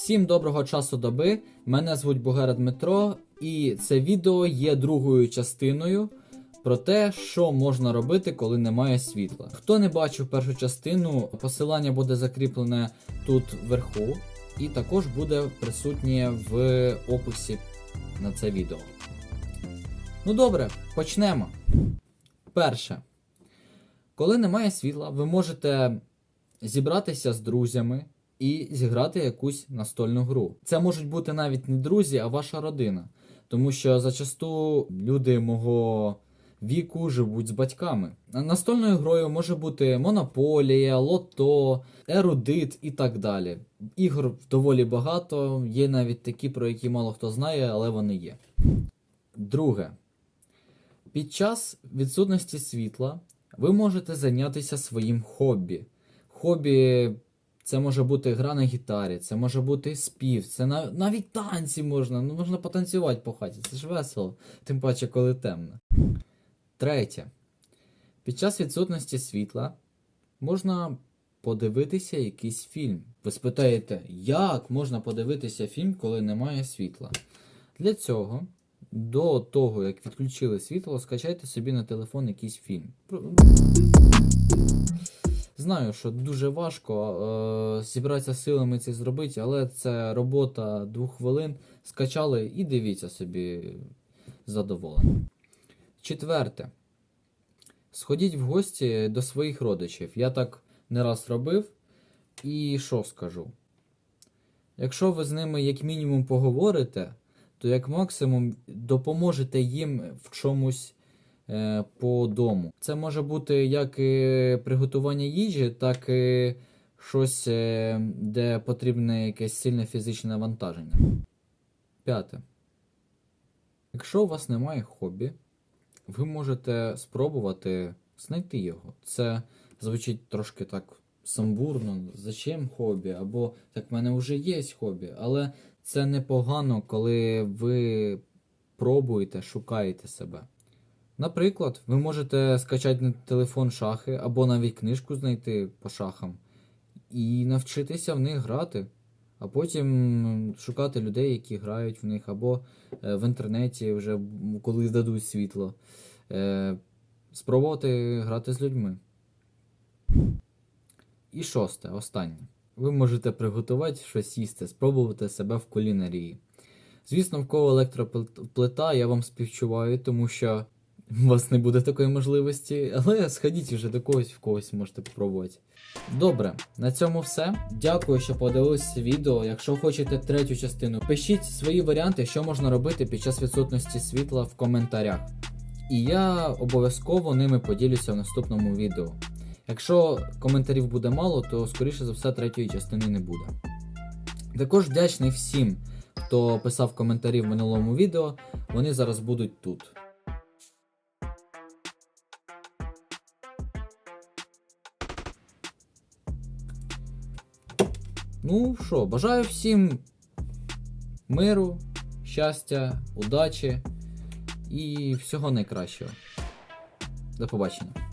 Всім доброго часу доби. Мене звуть Бугера Дмитро, і це відео є другою частиною про те, що можна робити, коли немає світла. Хто не бачив першу частину, посилання буде закріплене тут вверху, і також буде присутнє в описі на це відео. Ну добре, почнемо. Перше. Коли немає світла, ви можете зібратися з друзями і зіграти якусь настольну гру. Це можуть бути навіть не друзі, а ваша родина. Тому що зачасту люди мого віку живуть з батьками. Настольною грою може бути монополія, лото, ерудит і так далі. Ігор доволі багато, є навіть такі, про які мало хто знає, але вони є. Друге. Під час відсутності світла ви можете зайнятися своїм хобі. Хобі це може бути гра на гітарі, це може бути спів, це нав- навіть танці можна. Ну можна потанцювати по хаті. Це ж весело, тим паче, коли темно. Третє. Під час відсутності світла можна подивитися якийсь фільм. Ви спитаєте, як можна подивитися фільм, коли немає світла? Для цього, до того, як відключили світло, скачайте собі на телефон якийсь фільм. Знаю, що дуже важко е, зібратися силами це зробити, але це робота двох хвилин. Скачали і дивіться собі задоволені. Четверте. Сходіть в гості до своїх родичів. Я так не раз робив. І що скажу? Якщо ви з ними як мінімум поговорите, то як максимум допоможете їм в чомусь по дому. Це може бути як приготування їжі, так і щось, е, де потрібне якесь сильне фізичне навантаження. П'яте. Якщо у вас немає хобі, ви можете спробувати знайти його. Це звучить трошки так самбурно. Зачем хобі? Або так в мене вже є хобі. Але це непогано, коли ви пробуєте, шукаєте себе. Наприклад, ви можете скачати на телефон шахи або навіть книжку знайти по шахам і навчитися в них грати, а потім шукати людей, які грають в них, або е, в інтернеті, вже коли дадуть світло, е, спробувати грати з людьми. І шосте, останнє. Ви можете приготувати щось їсти, спробувати себе в кулінарії. Звісно, в кого електроплита, я вам співчуваю, тому що у вас не буде такої можливості, але сходіть вже до когось, в когось можете спробувати. Добре, на цьому все. Дякую, що подивилися відео. Якщо хочете третю частину, пишіть свої варіанти, що можна робити під час відсутності світла в коментарях. І я обов'язково ними поділюся в наступному відео. Якщо коментарів буде мало, то скоріше за все третьої частини не буде. Також вдячний всім, хто писав коментарі в минулому відео. Вони зараз будуть тут. Ну що, бажаю всім миру, щастя, удачі і всього найкращого. До побачення.